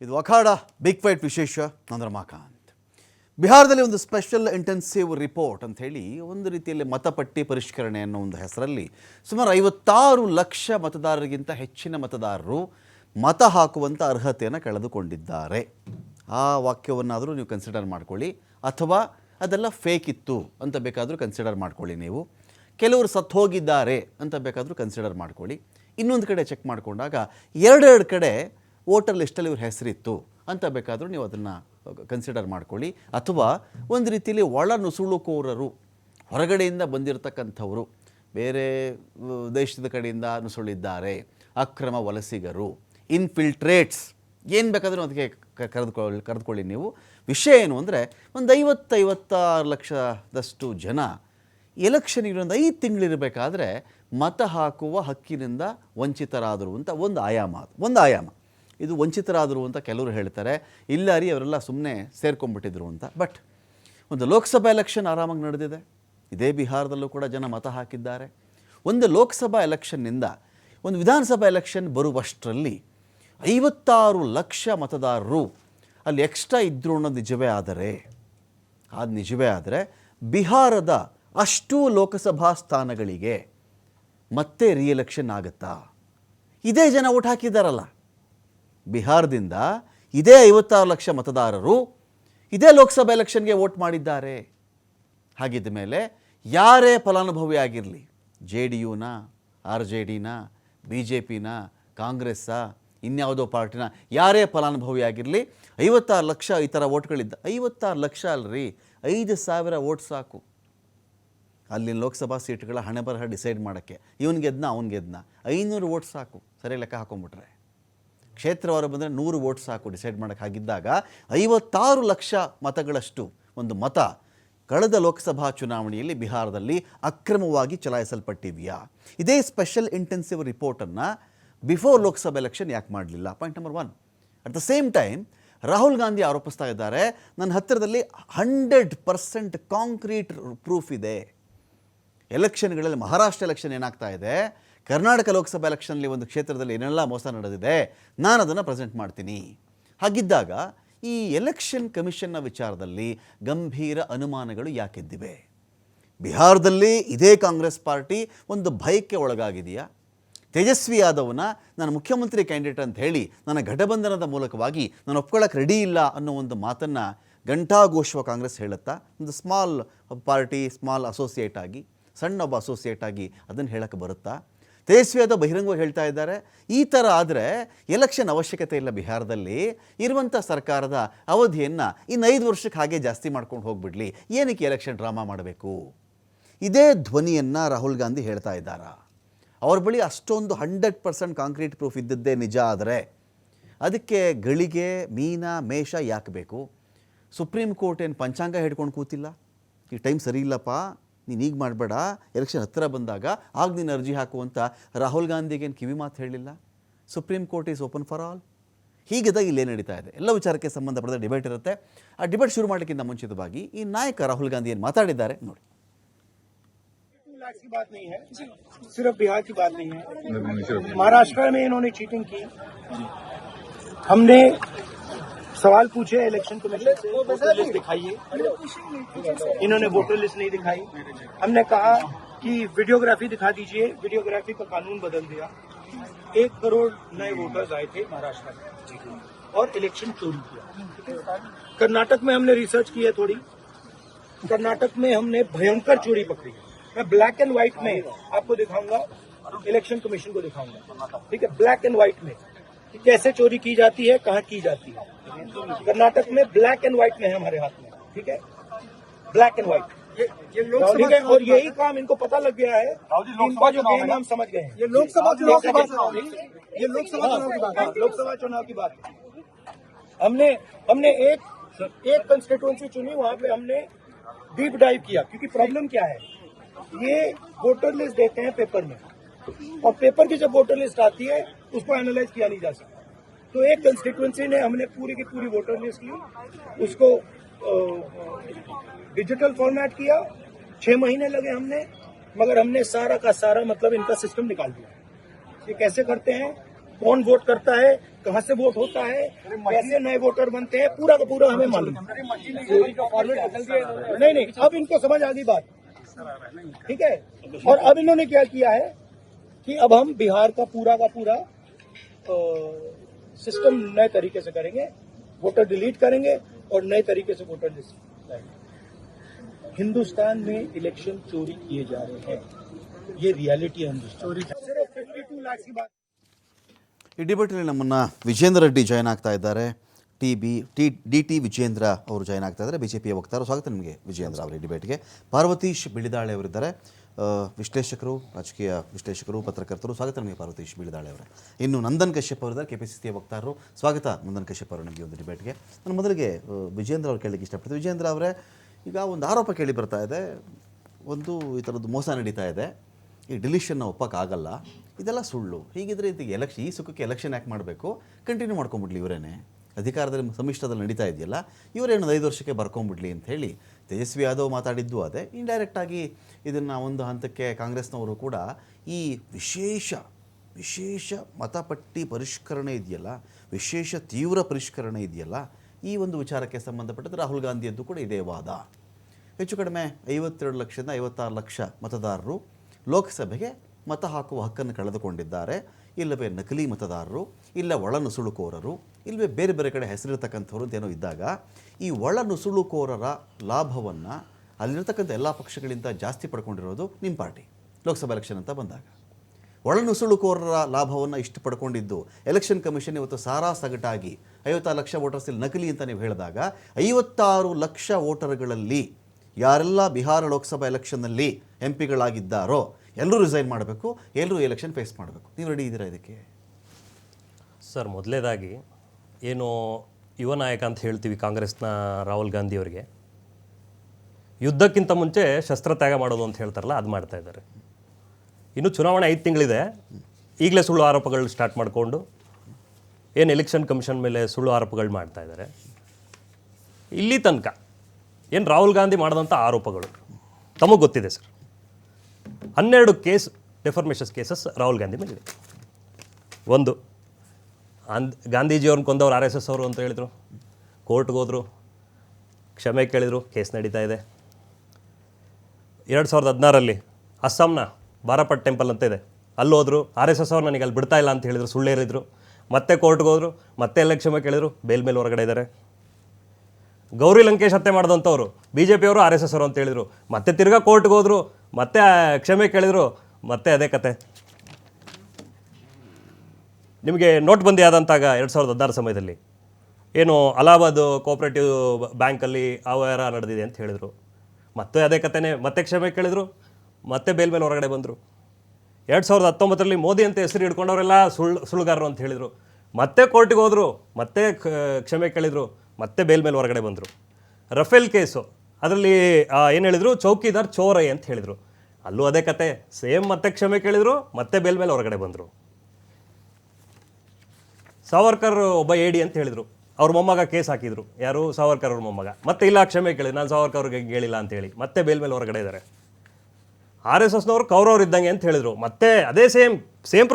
ಇದು ಅಖಾಡ big fight ವಿಶೇಷ ನಾನು ರಮಾಕಾಂತ್ ಬಿಹಾರದಲ್ಲಿ ಒಂದು ಸ್ಪೆಷಲ್ ಇಂಟೆನ್ಸಿವ್ ರಿಪೋರ್ಟ್ ಅಂತ ಹೇಳಿ ಒಂದು ರೀತಿಯಲ್ಲಿ ಮತಪಟ್ಟಿ ಪರಿಷ್ಕರಣೆ ಅನ್ನೋ ಒಂದು ಹೆಸರಲ್ಲಿ ಸುಮಾರು ಐವತ್ತಾರು ಲಕ್ಷ ಮತದಾರರಿಗಿಂತ ಹೆಚ್ಚಿನ ಮತದಾರರು ಮತ ಹಾಕುವಂಥ ಅರ್ಹತೆಯನ್ನು ಕಳೆದುಕೊಂಡಿದ್ದಾರೆ. ಆ ವಾಕ್ಯವನ್ನಾದರೂ ನೀವು ಕನ್ಸಿಡರ್ ಮಾಡ್ಕೊಳ್ಳಿ. ಅಥವಾ ಅದೆಲ್ಲ ಫೇಕ್ ಇತ್ತು ಅಂತ ಬೇಕಾದರೂ ಕನ್ಸಿಡರ್ ಮಾಡ್ಕೊಳ್ಳಿ ನೀವು. ಕೆಲವರು ಸತ್ತು ಹೋಗಿದ್ದಾರೆ ಅಂತ ಬೇಕಾದರೂ ಕನ್ಸಿಡರ್ ಮಾಡ್ಕೊಳ್ಳಿ. ಇನ್ನೊಂದು ಕಡೆ ಚೆಕ್ ಮಾಡಿಕೊಂಡಾಗ ಎರಡೆರಡು ಕಡೆ ವೋಟರ್ ಲಿಸ್ಟಲ್ಲಿ ಇವ್ರ ಹೆಸರಿತ್ತು ಅಂತ ಬೇಕಾದರೂ ನೀವು ಅದನ್ನು ಕನ್ಸಿಡರ್ ಮಾಡ್ಕೊಳ್ಳಿ. ಅಥವಾ ಒಂದು ರೀತಿಯಲ್ಲಿ ಒಳ ನುಸುಳುಕೋರರು ಹೊರಗಡೆಯಿಂದ ಬಂದಿರತಕ್ಕಂಥವರು, ಬೇರೆ ದೇಶದ ಕಡೆಯಿಂದ ನುಸುಳಿದ್ದಾರೆ, ಅಕ್ರಮ ವಲಸಿಗರು ಇನ್ಫಿಲ್ಟ್ರೇಟ್ಸ್ ಏನು ಬೇಕಾದರೂ ಅದಕ್ಕೆ ಕರೆದುಕೊಳ್ಳಿ ಕರೆದುಕೊಳ್ಳಿ ನೀವು. ವಿಷಯ ಏನು ಅಂದರೆ, ಒಂದು ಐವತ್ತೈವತ್ತಾರು ಲಕ್ಷದಷ್ಟು ಜನ ಎಲೆಕ್ಷನ್ ಇನ್ನೊಂದು ಐದು ತಿಂಗಳಿರಬೇಕಾದ್ರೆ ಮತ ಹಾಕುವ ಹಕ್ಕಿನಿಂದ ವಂಚಿತರಾದರು ಅಂತ ಒಂದು ಆಯಾಮ ಒಂದು ಆಯಾಮ. ಇದು ವಂಚಿತರಾದರು ಅಂತ ಕೆಲವರು ಹೇಳ್ತಾರೆ. ಇಲ್ಲ ರೀ, ಅವರೆಲ್ಲ ಸುಮ್ಮನೆ ಸೇರ್ಕೊಂಡ್ಬಿಟ್ಟಿದ್ರು ಅಂತ. ಬಟ್ ಒಂದು ಲೋಕಸಭಾ ಎಲೆಕ್ಷನ್ ಆರಾಮಾಗಿ ನಡೆದಿದೆ. ಇದೇ ಬಿಹಾರದಲ್ಲೂ ಕೂಡ ಜನ ಮತ ಹಾಕಿದ್ದಾರೆ. ಒಂದು ಲೋಕಸಭಾ ಎಲೆಕ್ಷನ್ನಿಂದ ಒಂದು ವಿಧಾನಸಭಾ ಎಲೆಕ್ಷನ್ ಬರುವಷ್ಟರಲ್ಲಿ ಐವತ್ತಾರು ಲಕ್ಷ ಮತದಾರರು ಅಲ್ಲಿ ಎಕ್ಸ್ಟ್ರಾ ಇದ್ದರು ಅನ್ನೋದು ನಿಜವೇ ಆದರೆ ಅದು ನಿಜವೇ ಆದರೆ ಬಿಹಾರದ ಅಷ್ಟು ಲೋಕಸಭಾ ಸ್ಥಾನಗಳಿಗೆ ಮತ್ತೆ ರಿಎಲೆಕ್ಷನ್ ಆಗುತ್ತಾ? ಇದೇ ಜನ ಓಟ್ ಹಾಕಿದ್ದಾರಲ್ಲ ಬಿಹಾರದಿಂದ ಇದೇ ಐವತ್ತಾರು ಲಕ್ಷ ಮತದಾರರು ಇದೇ ಲೋಕಸಭಾ ಎಲೆಕ್ಷನ್ಗೆ ವೋಟ್ ಮಾಡಿದ್ದಾರೆ. ಹಾಗಿದ್ದ ಮೇಲೆ ಯಾರೇ ಫಲಾನುಭವಿ ಆಗಿರಲಿ, ಜೆ ಡಿ ಯುನ ಆರ್ ಜೆ ಡಿನ ಬಿ ಜೆ ಪಿನ ಕಾಂಗ್ರೆಸ್ಸಾ ಇನ್ಯಾವುದೋ ಪಾರ್ಟಿನ ಯಾರೇ ಫಲಾನುಭವಿ ಆಗಿರಲಿ, ಐವತ್ತಾರು ಲಕ್ಷ ಈ ಥರ ಓಟ್ಗಳಿದ್ದ ಐವತ್ತಾರು ಲಕ್ಷ ಅಲ್ರಿ, ಐದು ಸಾವಿರ ಓಟ್ ಸಾಕು. ಅಲ್ಲಿನ ಲೋಕಸಭಾ ಸೀಟ್ಗಳ ಹಣೆ ಬರಹ ಡಿಸೈಡ್ ಮಾಡೋಕ್ಕೆ, ಇವನಿಗೆದ್ನ ಗೆದ್ನ ಅವ್ನು ಗೆದ್ನ ಐನೂರು ಓಟ್ ಸಾಕು. ಸರಿ, ಲೆಕ್ಕ ಹಾಕೊಂಡ್ಬಿಟ್ರೆ ಕ್ಷೇತ್ರವಾರು ಬಂದರೆ ನೂರು ವೋಟ್ ಸಾಕು ಡಿಸೈಡ್ ಮಾಡೋಕ್ಕಾಗಿದ್ದಾಗ ಐವತ್ತಾರು ಲಕ್ಷ ಮತಗಳಷ್ಟು ಒಂದು ಮತ ಕಳೆದ ಲೋಕಸಭಾ ಚುನಾವಣೆಯಲ್ಲಿ ಬಿಹಾರದಲ್ಲಿ ಅಕ್ರಮವಾಗಿ ಚಲಾಯಿಸಲ್ಪಟ್ಟಿದೆಯಾ? ಇದೇ ಸ್ಪೆಷಲ್ ಇಂಟೆನ್ಸಿವ್ ರಿಪೋರ್ಟನ್ನು ಬಿಫೋರ್ ಲೋಕಸಭಾ ಎಲೆಕ್ಷನ್ ಯಾಕೆ ಮಾಡಲಿಲ್ಲ? Point number one at the same time Rahul Gandhi ಆರೋಪಿಸ್ತಾ ಇದ್ದಾರೆ, ನನ್ನ ಹತ್ತಿರದಲ್ಲಿ ಹಂಡ್ರೆಡ್ ಪರ್ಸೆಂಟ್ ಕಾಂಕ್ರೀಟ್ ಪ್ರೂಫ್ ಇದೆ. ಎಲೆಕ್ಷನ್ಗಳಲ್ಲಿ ಮಹಾರಾಷ್ಟ್ರ ಎಲೆಕ್ಷನ್ ಏನಾಗ್ತಾ ಇದೆ? ಕರ್ನಾಟಕ ಲೋಕಸಭಾ ಎಲೆಕ್ಷನ್ಲಿ ಒಂದು ಕ್ಷೇತ್ರದಲ್ಲಿ ಏನೆಲ್ಲ ಮೋಸ ನಡೆದಿದೆ, ನಾನು ಅದನ್ನು ಪ್ರೆಸೆಂಟ್ ಮಾಡ್ತೀನಿ. ಹಾಗಿದ್ದಾಗ ಈ ಎಲೆಕ್ಷನ್ ಕಮಿಷನ್ನ ವಿಚಾರದಲ್ಲಿ ಗಂಭೀರ ಅನುಮಾನಗಳು ಯಾಕೆದ್ದಿವೆ ಬಿಹಾರದಲ್ಲಿ ಇದೇ ಕಾಂಗ್ರೆಸ್ ಪಾರ್ಟಿ ಒಂದು ಭಯಕ್ಕೆ ಒಳಗಾಗಿದೆಯಾ? ತೇಜಸ್ವಿ ಯಾದವ್ನ ನಾನು ಮುಖ್ಯಮಂತ್ರಿ ಕ್ಯಾಂಡಿಡೇಟ್ ಅಂತ ಹೇಳಿ ನನ್ನ ಘಟಬಂಧನದ ಮೂಲಕವಾಗಿ ನಾನು ಒಪ್ಕೊಳ್ಳೋಕೆ ರೆಡಿ ಇಲ್ಲ ಅನ್ನೋ ಒಂದು ಮಾತನ್ನು ಘಂಟಾಘೋಷವ ಕಾಂಗ್ರೆಸ್ ಹೇಳುತ್ತಾ? ಒಂದು ಸ್ಮಾಲ್ ಪಾರ್ಟಿ ಸ್ಮಾಲ್ ಅಸೋಸಿಯೇಟ್ ಆಗಿ ಸಣ್ಣ ಒಬ್ಬ ಅಸೋಸಿಯೇಟ್ ಆಗಿ ಅದನ್ನು ಹೇಳೋಕ್ಕೆ ಬರುತ್ತಾ? ತೇಜಸ್ವಿ ಯಾದವ್ ಬಹಿರಂಗವಾಗಿ ಹೇಳ್ತಾ ಇದ್ದಾರೆ. ಈ ಥರ ಆದರೆ ಎಲೆಕ್ಷನ್ ಅವಶ್ಯಕತೆ ಇಲ್ಲ ಬಿಹಾರದಲ್ಲಿ. ಇರುವಂಥ ಸರ್ಕಾರದ ಅವಧಿಯನ್ನು ಇನ್ನೈದು ವರ್ಷಕ್ಕೆ ಹಾಗೆ ಜಾಸ್ತಿ ಮಾಡ್ಕೊಂಡು ಹೋಗ್ಬಿಡ್ಲಿ. ಏನಕ್ಕೆ ಎಲೆಕ್ಷನ್ ಡ್ರಾಮಾ ಮಾಡಬೇಕು? ಇದೇ ಧ್ವನಿಯನ್ನು ರಾಹುಲ್ ಗಾಂಧಿ ಹೇಳ್ತಾ ಇದ್ದಾರಾ? ಅವ್ರ ಬಳಿ ಅಷ್ಟೊಂದು ಹಂಡ್ರೆಡ್ ಪರ್ಸೆಂಟ್ ಕಾಂಕ್ರೀಟ್ ಪ್ರೂಫ್ ಇದ್ದದ್ದೇ ನಿಜ ಆದರೆ ಅದಕ್ಕೆ ಗಳಿಗೆ, ಮೀನ, ಮೇಷ ಯಾಕೆ ಬೇಕು? ಸುಪ್ರೀಂ ಕೋರ್ಟ್ ಏನು ಪಂಚಾಂಗ ಹಿಡ್ಕೊಂಡು ಕೂತಿಲ್ಲ? ಈ ಟೈಮ್ ಸರಿ ಇಲ್ಲಪ್ಪ. ನೀನು ಈಗ ಮಾಡಬೇಡ ಎಲೆಕ್ಷನ್ ಹತ್ತಿರ ಬಂದಾಗ ಆಗ ನೀನು ಅರ್ಜಿ ಹಾಕುವಂತ ರಾಹುಲ್ ಗಾಂಧಿಗೇನು ಕಿವಿ ಮಾತು ಹೇಳಿಲ್ಲ supreme court is open for all ಹೀಗಿದ್ದಾಗ ಇಲ್ಲೇ ನಡೀತಾ ಇದೆ ಎಲ್ಲ ವಿಚಾರಕ್ಕೆ ಸಂಬಂಧಪಟ್ಟ ಡಿಬೇಟ್ ಇರುತ್ತೆ ಆ ಡಿಬೇಟ್ ಶುರು ಮಾಡಲಿಕ್ಕಿಂತ ಮುಂಚಿತವಾಗಿ ಈ ನಾಯಕ ರಾಹುಲ್ ಗಾಂಧಿ ಏನು ಮಾತಾಡಿದ್ದಾರೆ ನೋಡಿ लाख की बात नहीं है सिर्फ बिहार की बात नहीं है महाराष्ट्र में इन्होंने चीटिंग की हमने सवाल पूछे इलेक्शन कमीशन से वोटर लिस्ट दिखाइए इन्होंने वोटर लिस्ट नहीं दिखाई। हमने कहा कि वीडियोग्राफी दिखा दीजिए। वीडियोग्राफी का कानून बदल दिया। एक करोड़ नए वोटर्स आए थे महाराष्ट्र में। और इलेक्शन चोरी किया। कर्नाटक में हमने रिसर्च की है थोड़ी। कर्नाटक में हमने भयंकर चोरी पकड़ी। है मैं ब्लैक एंड व्हाइट में आपको दिखाऊँगा। इलेक्शन कमीशन को दिखाऊँगा। ठीक है? ब्लैक एंड व्हाइट में। कि कैसे चोरी की जाती है कहाँ की जाती है। कर्नाटक में ब्लैक एंड व्हाइट में है हमारे हाथ में ठीक है? ब्लैक एंड व्हाइट ठीक है और यही काम इनको पता लग गया है इनका जो गेम हम समझ गए ये लोकसभा चुनाव की बात ये लोकसभा चुनाव की बात हाँ, लोकसभा चुनाव की बात हमने हमने एक एक कंस्टिट्यूंसी चुनी वहाँ पे हमने डीप डाइव किया क्योंकि प्रॉब्लम क्या है? ये वोटर लिस्ट देते हैं पेपर में। और पेपर की जब वोटर लिस्ट आती है उसको एनालाइज किया नहीं जा सकता। तो एक कंस्टिट्यूंसी ने हमने पूरी की पूरी वोटर लिस्ट ली उसको डिजिटल फॉर्मेट किया छह महीने लगे हमने मगर हमने सारा का सारा मतलब इनका सिस्टम निकाल दिया। ये कैसे करते हैं? कौन वोट करता है? कहाँ से वोट होता है? कैसे नए वोटर बनते हैं? पूरा का पूरा हमें मालूम। नहीं नहीं अब इनको समझ आ गई बात। ठीक है? और अब इन्होंने क्या किया है कि अब हम बिहार का पूरा का पूरा सिस्टम नए तरीके से करेंगे वोटर डिलीट करेंगे और नए तरीके से वोटर लिस्ट लाएंगे हिंदुस्तान में इलेक्शन चोरी किए जा रहे हैं ये रियलिटी है हिंदुस्तान चोरी सिर्फ 52 लाख की बात ಈ ಡಿಬೇಟಲ್ಲಿ ನಮ್ಮನ್ನು ವಿಜೇಂದ್ರ ರೆಡ್ಡಿ ಜಾಯ್ನ್ ಆಗ್ತಾ ಇದ್ದಾರೆ T B T D T Vijendra ಅವರು ಜಾಯ್ನ್ ಆಗ್ತಾ ಇದ್ದಾರೆ ಬಿ ಜೆ ಪಿಯ ವಕ್ತಾರರು ಸ್ವಾಗತ ನಿಮಗೆ ವಿಜೇಂದ್ರ ಅವರ ಈ ಡಿಬೇಟ್ಗೆ ಪಾರ್ವತೀಶ್ ಬಿಳಿದಾಳೆ ಅವರಿದ್ದಾರೆ ಆ, ವಿಶ್ಲೇಷಕರು, ರಾಜಕೀಯ ವಿಶ್ಲೇಷಕರು, ಪತ್ರಕರ್ತರು, ಸ್ವಾಗತ ನಿಮಗೆ ಪಾರ್ವತೀಶ್ ಬೀಳದಾಳೆ ಅವರೇ. ಇನ್ನು ನಂದನ್ ಕಶ್ಯಪ್ ಅವರಿದ್ದಾರೆ ಕೆ ಪಿ ಸಿ ಸಿಯ ವಕ್ತಾರರು. ಸ್ವಾಗತ ನಂದನ್ ಕಶ್ಯಪ್ ಅವರು ನಮಗೆ ಒಂದು ಡಿಬೇಟ್ಗೆ ನಾನು ಮೊದಲಿಗೆ ವಿಜೇಂದ್ರ ಅವ್ರು ಕೇಳಲಿಕ್ಕೆ ಇಷ್ಟಪಡ್ತೀನಿ. ವಿಜೇಂದ್ರ ಅವರೇ, ಈಗ ಒಂದು ಆರೋಪ ಕೇಳಿ ಬರ್ತಾ ಇದೆ. ಒಂದು ಈ ಥರದ್ದು ಮೋಸ ನಡೀತಾ ಇದೆ. ಈ ಡಿಲಿಷನ್ನ ಒಪ್ಪಕ್ಕಾಗಲ್ಲ. ಇದೆಲ್ಲ ಸುಳ್ಳು. ಹೀಗಿದ್ರೆ ಇದಕ್ಕೆ ಎಲೆಕ್ಷನ್ ಈ ಸುಖಕ್ಕೆ ಎಲೆಕ್ಷನ್ ಯಾಕೆ ಮಾಡಬೇಕು? ಕಂಟಿನ್ಯೂ ಮಾಡ್ಕೊಂಬಿಡ್ಲಿ ಇವರೇನೆ. ಅಧಿಕಾರದಲ್ಲಿ ಸಮ್ಮಿಶ್ರದಲ್ಲಿ ನಡೀತಾ ಇದೆಯಲ್ಲ ಇವರೇನು ಐದು ವರ್ಷಕ್ಕೆ ಬರ್ಕೊಂಬಿಡ್ಲಿ ಅಂತ ಹೇಳಿ ತೇಜಸ್ವಿ ಯಾದವ್ ಮಾತಾಡಿದ್ದು ಅದೇ. ಇಂಡೈರೆಕ್ಟಾಗಿ ಇದನ್ನು ಒಂದು ಹಂತಕ್ಕೆ ಕಾಂಗ್ರೆಸ್ನವರು ಕೂಡ ಈ ವಿಶೇಷ ವಿಶೇಷ ಮತಪಟ್ಟಿ ಪರಿಷ್ಕರಣೆ ಇದೆಯಲ್ಲ, ವಿಶೇಷ ತೀವ್ರ ಪರಿಷ್ಕರಣೆ ಇದೆಯಲ್ಲ, ಈ ಒಂದು ವಿಚಾರಕ್ಕೆ ಸಂಬಂಧಪಟ್ಟಂತೆ ರಾಹುಲ್ ಗಾಂಧಿಯದ್ದು ಕೂಡ ಇದೇ ವಾದ. ಹೆಚ್ಚು ಕಡಿಮೆ ಐವತ್ತೆರಡು ಲಕ್ಷದಿಂದ ಐವತ್ತಾರು ಲಕ್ಷ ಮತದಾರರು ಲೋಕಸಭೆಗೆ ಮತ ಹಾಕುವ ಹಕ್ಕನ್ನು ಕಳೆದುಕೊಂಡಿದ್ದಾರೆ. ಇಲ್ಲವೇ ನಕಲಿ ಮತದಾರರು ಇಲ್ಲ ಒಳ ನುಸುಳುಕೋರರು ಇಲ್ಲವೇ ಬೇರೆ ಬೇರೆ ಕಡೆ ಹೆಸರಿರ್ತಕ್ಕಂಥವ್ರು ಅಂತೇನೋ ಇದ್ದಾಗ, ಈ ಒಳ ನುಸುಳುಕೋರರ ಲಾಭವನ್ನು ಅಲ್ಲಿರ್ತಕ್ಕಂಥ ಎಲ್ಲ ಪಕ್ಷಗಳಿಂದ ಜಾಸ್ತಿ ಪಡ್ಕೊಂಡಿರೋದು ನಿಮ್ಮ ಪಾರ್ಟಿ, ಲೋಕಸಭಾ ಎಲೆಕ್ಷನ್ ಅಂತ ಬಂದಾಗ. ಒಳ ನುಸುಳುಕೋರರ ಲಾಭವನ್ನು ಇಷ್ಟು ಪಡ್ಕೊಂಡಿದ್ದು, ಎಲೆಕ್ಷನ್ ಕಮಿಷನ್ ಇವತ್ತು ಸಾರಾ ಸಗಟಾಗಿ ಐವತ್ತಾರು ಲಕ್ಷ ವೋಟರ್ಸ್ ಇಲ್ಲಿ ನಕಲಿ ಅಂತ ನೀವು ಹೇಳಿದಾಗ, ಐವತ್ತಾರು ಲಕ್ಷ ವೋಟರ್ಗಳಲ್ಲಿ ಯಾರೆಲ್ಲ ಬಿಹಾರ ಲೋಕಸಭಾ ಎಲೆಕ್ಷನ್ನಲ್ಲಿ ಎಂ ಪಿಗಳಾಗಿದ್ದಾರೋ ಎಲ್ಲರೂ ರಿಸೈನ್ ಮಾಡಬೇಕು, ಎಲ್ಲರೂ ಎಲೆಕ್ಷನ್ ಫೇಸ್ ಮಾಡಬೇಕು. ನೀವು ರೆಡಿ ಇದ್ದೀರಾ ಇದಕ್ಕೆ? ಸರ್, ಮೊದಲೇದಾಗಿ ಏನು ಯುವ ನಾಯಕ ಅಂತ ಹೇಳ್ತೀವಿ ಕಾಂಗ್ರೆಸ್ನ ರಾಹುಲ್ ಗಾಂಧಿ ಅವರಿಗೆ. ಯುದ್ಧಕ್ಕಿಂತ ಮುಂಚೆ ಶಸ್ತ್ರತ್ಯಾಗ ಮಾಡೋದು ಅಂತ ಹೇಳ್ತಾರಲ್ಲ, ಅದು ಮಾಡ್ತಾ ಇದ್ದಾರೆ. ಇನ್ನು ಚುನಾವಣೆ ಐದು ತಿಂಗಳಿದೆ. ಈಗಲೇ ಸುಳ್ಳು ಆರೋಪಗಳು ಸ್ಟಾರ್ಟ್ ಮಾಡಿಕೊಂಡು, ಏನು ಎಲೆಕ್ಷನ್ ಕಮಿಷನ್ ಮೇಲೆ ಸುಳ್ಳು ಆರೋಪಗಳು ಮಾಡ್ತಾ ಇದ್ದಾರೆ. ಇಲ್ಲಿ ತನಕ ಏನು ರಾಹುಲ್ ಗಾಂಧಿ ಮಾಡಿದಂಥ ಆರೋಪಗಳು, ತಮಗೆ ಗೊತ್ತಿದೆ ಸರ್. ಹನ್ನೆರಡು case defamation cases Rahul Gandhi ಮೇಲಿದೆ. ಒಂದು ಅಂದ್ ಗಾಂಧೀಜಿಯವ್ರನ್ನ ಕೊಂದವ್ರು ಆರ್ ಎಸ್ ಎಸ್ ಅವರು ಅಂತ ಹೇಳಿದರು. ಕೋರ್ಟ್ಗೆ ಹೋದರು. ಕ್ಷಮೆ ಕೇಳಿದರು. ಕೇಸ್ ನಡೀತಾ ಇದೆ. ಎರಡು ಸಾವಿರದ ಹದಿನಾರಲ್ಲಿ ಅಸ್ಸಾಂನ ಬಾರಾಪಟ್ ಟೆಂಪಲ್ ಅಂತ ಇದೆ. ಅಲ್ಲಿ ಹೋದರು. ಆರ್ ಎಸ್ ಎಸ್ ಅವ್ರು ನನಗೆ ಅಲ್ಲಿ ಬಿಡ್ತಾ ಇಲ್ಲ ಅಂತ ಹೇಳಿದರು. ಸುಳ್ಳೇರಿದ್ರು. ಮತ್ತೆ ಕೋರ್ಟ್ಗೆ ಹೋದರು. ಮತ್ತೆ ಎಲ್ಲ ಕ್ಷಮೆ ಕೇಳಿದರು. ಬೇಲ್ ಮೇಲೆ ಹೊರಗಡೆ ಇದ್ದಾರೆ ಗೌರಿ ಲಂಕೇಶ್ ಹತ್ಯೆ ಮಾಡಿದಂಥವ್ರು. ಬಿ ಜೆ ಪಿಯವರು ಆರ್ ಎಸ್ ಎಸ್ ಅವರು ಅಂತ ಹೇಳಿದರು. ಮತ್ತೆ ತಿರ್ಗಾ ಕೋರ್ಟ್ಗೆ ಹೋದರು. ಮತ್ತೆ ಕ್ಷಮೆ ಕೇಳಿದರು. ಮತ್ತೆ ಅದೇ ಕತೆ. ನಿಮಗೆ ನೋಟ್ಬಂದಿ ಆದಂತಾಗ ಎರಡು ಸಾವಿರದ ಹದಿನಾರು ಸಮಯದಲ್ಲಿ ಏನು ಅಲಹಾಬಾದ್ ಕೋಆಪ್ರೇಟಿವ್ ಬ್ಯಾಂಕಲ್ಲಿ ಅವ್ಯವಹಾರ ನಡೆದಿದೆ ಅಂತ ಹೇಳಿದರು. ಮತ್ತೆ ಅದೇ ಕಥೆನೇ ಮತ್ತೆ ಕ್ಷಮೆ ಕೇಳಿದರು, ಮತ್ತೆ ಬೇಲ್ ಮೇಲೆ ಹೊರಗಡೆ ಬಂದರು. ಎರಡು ಸಾವಿರದ ಹತ್ತೊಂಬತ್ತರಲ್ಲಿ ಮೋದಿ ಅಂತ ಹೆಸರು ಹಿಡ್ಕೊಂಡವರೆಲ್ಲ ಸುಳ್ಳು ಸುಳ್ಳುಗಾರರು ಅಂತ ಹೇಳಿದರು. ಮತ್ತೆ ಕೋರ್ಟಿಗೆ ಹೋದರು, ಮತ್ತೆ ಕ್ಷಮೆ ಕೇಳಿದರು, ಮತ್ತೆ ಬೇಲ್ ಮೇಲೆ ಹೊರಗಡೆ ಬಂದರು. ರಫೇಲ್ ಕೇಸು, ಅದರಲ್ಲಿ ಏನು ಹೇಳಿದರು? ಚೌಕಿದಾರ್ ಚೋರೈ ಅಂತ ಹೇಳಿದರು. ಅಲ್ಲೂ ಅದೇ ಕತೆ, ಸೇಮ್ ಮತ್ತೆ ಕ್ಷಮೆ ಕೇಳಿದರು, ಮತ್ತೆ ಬೇಲ್ ಮೇಲೆ ಹೊರಗಡೆ ಬಂದರು. ಸಾವರ್ಕರ್ ಒಬ್ಬ ಎಡಿ ಅಂತ ಹೇಳಿದರು. ಅವ್ರ ಮೊಮ್ಮಗ ಕೇಸ್ ಹಾಕಿದ್ರು. ಯಾರು? ಸಾವರ್ಕರ್ ಅವ್ರ ಮೊಮ್ಮಗ. ಮತ್ತೆ ಇಲ್ಲ, ಕ್ಷಮೆ ಕೇಳಿ. ನಾನು ಸಾವರ್ಕರ್ ಅವ್ರಿಗೆ ಹೇಳಿಲ್ಲ ಅಂತ ಹೇಳಿ. ಮತ್ತೆ ಬೇಲ್ ಮೇಲೆ ಹೊರಗಡೆ ಇದ್ದಾರೆ ಆರ್ ಎಸ್ ಎಸ್ನವರು ಕೌರವ್ರು ಇದ್ದಂಗೆ ಅಂತ ಹೇಳಿದರು. ಮತ್ತೆ ಅದೇ ಸೇಮ್ ಸೇಮ್